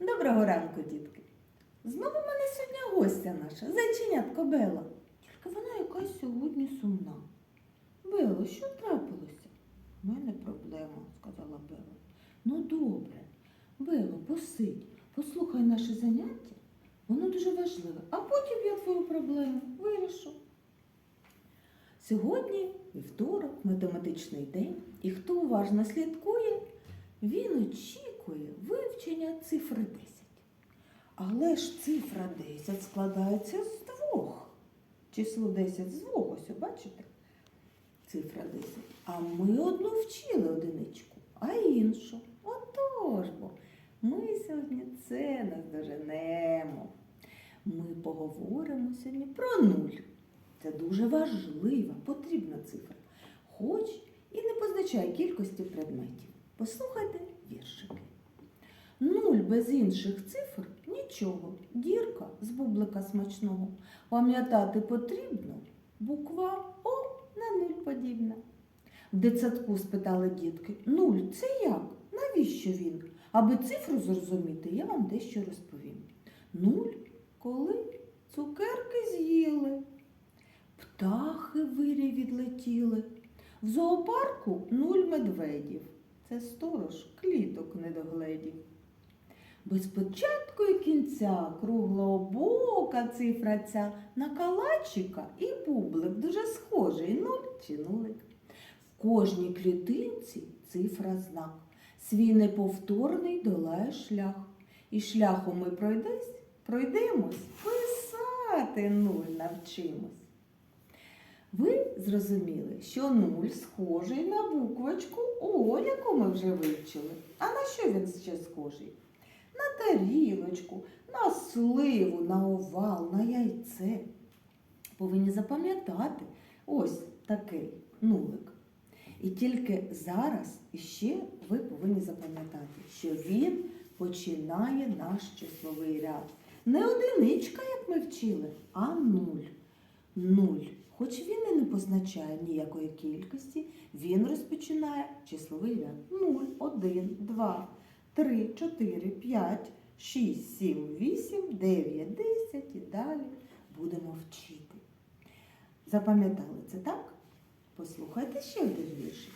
Доброго ранку, дітки. Знову в мене сьогодні гостя наша, зайченятко Бела. Тільки вона якась сьогодні сумна. Бело, що трапилося? У мене проблема, сказала Бела. Ну добре. Бело, посидь, послухай наше заняття. Воно дуже важливе, а потім я твою проблему вирішу. Сьогодні вівторок, математичний день, і хто уважно слідкує, він очікує вивчення цифри 10. Але ж цифра 10 складається з двох. Число 10 з двох, ось бачите? Цифра 10. А ми одну вчили одиничку, а іншу. Отож бо. Ми сьогодні це наздоженемо. Ми поговоримо сьогодні про нуль. Це дуже важлива, потрібна цифра, хоч і не позначає кількості предметів. Послухайте віршики. Нуль без інших цифр нічого. Дірка з бублика смачного. Пам'ятати потрібно буква О на нуль подібна. В дитсадку спитали дітки, нуль це як? Навіщо він? Аби цифру зрозуміти, я вам дещо розповім. Нуль, коли цукерки з'їли, птахи вирі відлетіли. В зоопарку нуль медведів. Це сторож кліток не догледів. Без початку і кінця круглообока цифра ця на калачика і бублик дуже схожий нуль чи нулик. В кожній клітинці цифра знак. Свій неповторний долає шлях. І шляхом ми пройдесь, пройдемось, писати нуль навчимось. Ви зрозуміли, що нуль схожий на буквочку О, яку ми вже вивчили. А на що він ще схожий? На тарілочку, на сливу, на овал, на яйце. Повинні запам'ятати ось такий нулик. І тільки зараз іще ви повинні запам'ятати, що він починає наш числовий ряд. Не одиничка, як ми вчили, а нуль. Нуль. Хоч він і не позначає ніякої кількості, він розпочинає числовий ряд. 0, 1, 2, 3, 4, 5, 6, 7, 8, 9, 10 і далі будемо вчити. Запам'ятали це так? Послухайте ще один віршик.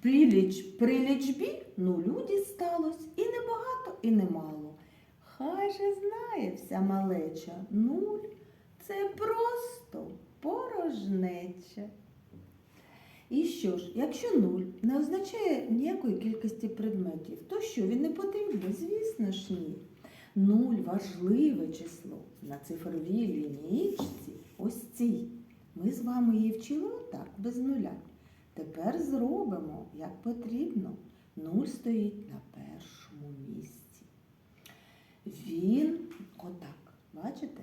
При, ліч, при лічбі нулю дісталось і небагато, і немало. Хай же знає вся малеча, нуль це просто порожнеча. І що ж, якщо нуль не означає ніякої кількості предметів, то що він не потрібен? Звісно ж ні. Нуль важливе число на цифровій лінійці, ось цій. Ми з вами її вчили отак, без нуля. Тепер зробимо, як потрібно. Нуль стоїть на першому місці. Він отак, бачите?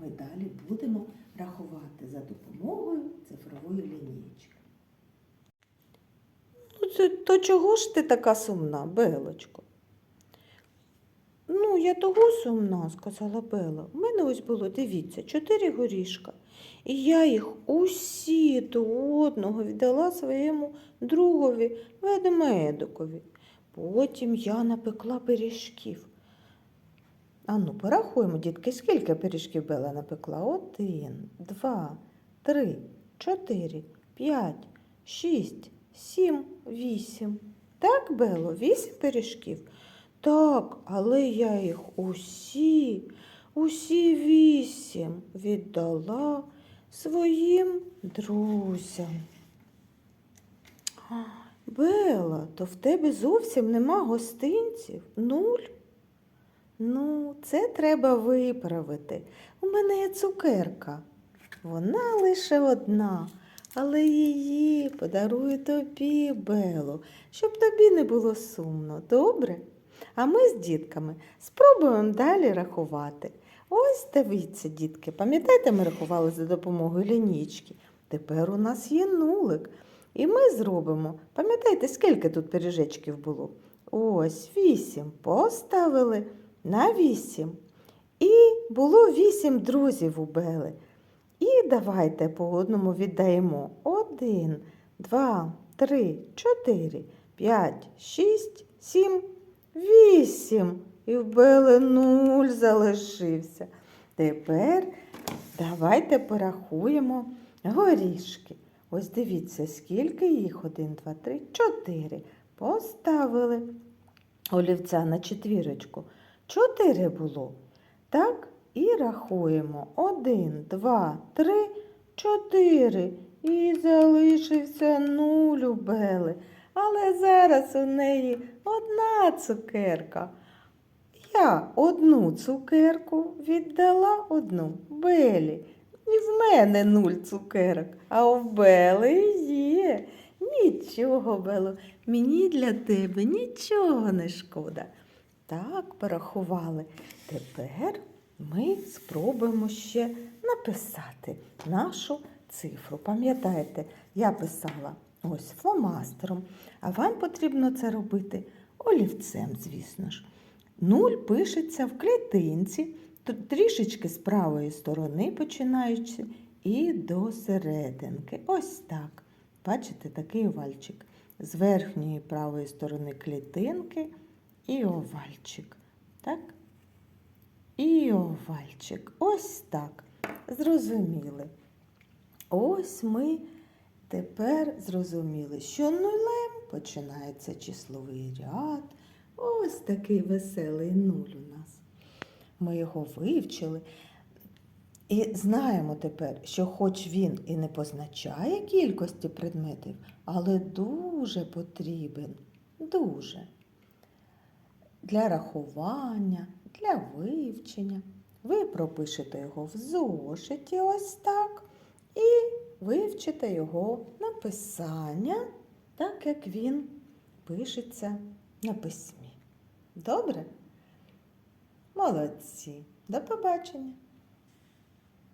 Ми далі будемо рахувати за допомогою цифрової лінійки. То чого ж ти така сумна, Белочко? Ну, я того сумна, сказала Бела. У мене ось було, дивіться, чотири горішка. І я їх усі до одного віддала своєму другові ведмедикові. Потім я напекла пиріжків. Ану, порахуємо, дітки, скільки пиріжків Бела напекла? Один, два, три, чотири, п'ять, шість, сім, вісім. Так, Бело, вісім пиріжків? Так, але я їх усі, усі вісім віддала своїм друзям. Бела, то в тебе зовсім нема гостинців? Нуль? Ну, це треба виправити. У мене є цукерка. Вона лише одна, але її подарую тобі, Бело, щоб тобі не було сумно, добре? А ми з дітками спробуємо далі рахувати. Ось дивіться, дітки, пам'ятаєте, ми рахували за допомогою лінійки? Тепер у нас є нулик. І ми зробимо, пам'ятаєте, скільки тут пиріжечків було? Ось вісім поставили на вісім. І було вісім друзів у Бели. І давайте по одному віддаємо. Один, два, три, чотири, п'ять, шість, сім, вісім і в Бели нуль залишився. Тепер давайте порахуємо горішки. Ось дивіться, скільки їх? Один, два, три, чотири. Поставили олівця на четвірочку. Чотири було. Так, і рахуємо. Один, два, три, чотири. І залишився нуль у Бели. Але зараз у неї одна цукерка. Я одну цукерку віддала одну Белі. І в мене нуль цукерок, а у Бели є. Нічого, Бело, мені для тебе нічого не шкода. Так, порахували. Тепер ми спробуємо ще написати нашу цифру. Пам'ятаєте, я писала ось фломастером, а вам потрібно це робити олівцем, звісно ж. Нуль пишеться в клітинці, трішечки з правої сторони починаючи, і до серединки. Ось так. Бачите, такий овальчик. З верхньої правої сторони клітинки і овальчик. Так? І овальчик. Ось так. Зрозуміли. Ось ми тепер зрозуміли, що нулем починається числовий ряд. Ось такий веселий нуль у нас. Ми його вивчили. І знаємо тепер, що хоч він і не позначає кількості предметів, але дуже потрібен, дуже. Для рахування, для вивчення. Ви пропишете його в зошиті ось так. І вивчите його написання, так як він пишеться на письмі. Добре? Молодці. До побачення!